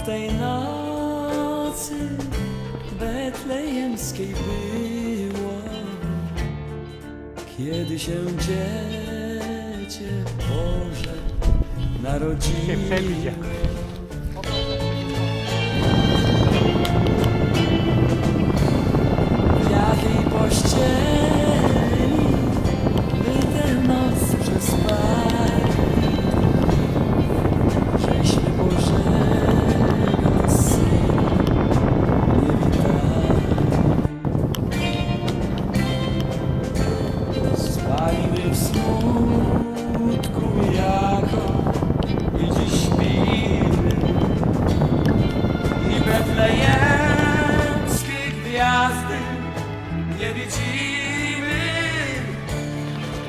w tej nocy betlejemskiej było, kiedy się dziecię Boże narodziło. Nie widzimy.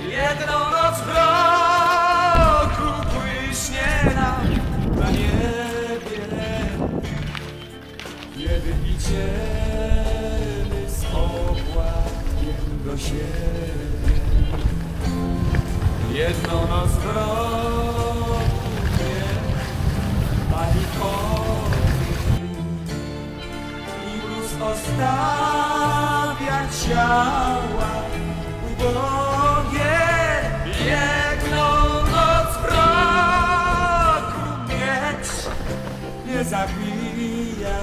Jedną noc w roku błyśnie nam na niebie, kiedy idziemy z opłatkiem do siebie. Jedną noc w roku nie pani kocham i mróz ostawia ciała ubogie. Jedną noc w roku mieć nie zabija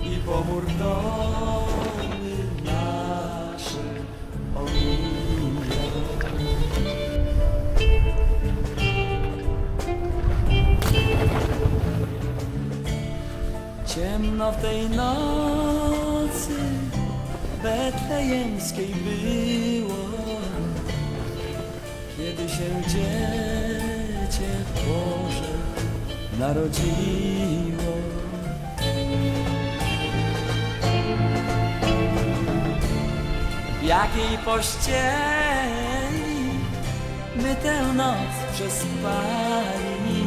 i pomór domy nasze. Ciemno w tej nocy betlejemskiej było, kiedy się dziecię Boże narodziło. W jakiej pościeli my tę noc przespali,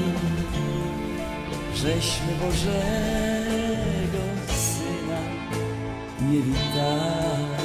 żeśmy Bożego e evitar.